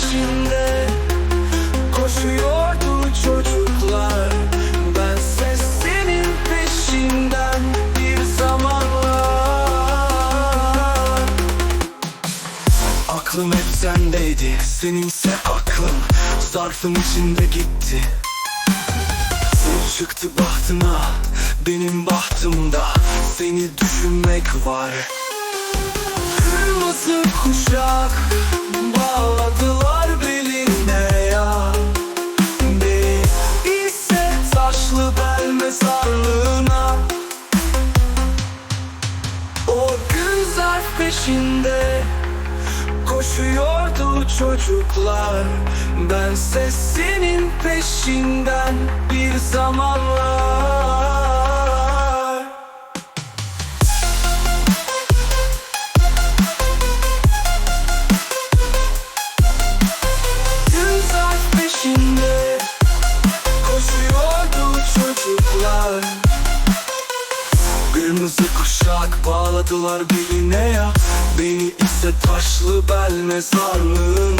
peşinde Koşuyordu çocuklar. Bense senin peşinden bir zamanlar Aklım hep sendeydi Seninse aklım Zarfın içinde gitti. Çıktı bahtına Benim bahtımda. Seni düşünmek var. Kırmızı kuşak Bağladılar peşinde Koşuyordu çocuklar. Bense senin peşinden bir zamanlar Kırmızı kuşak bağladılar beline ya Beni ise taşlı bel mezarlığına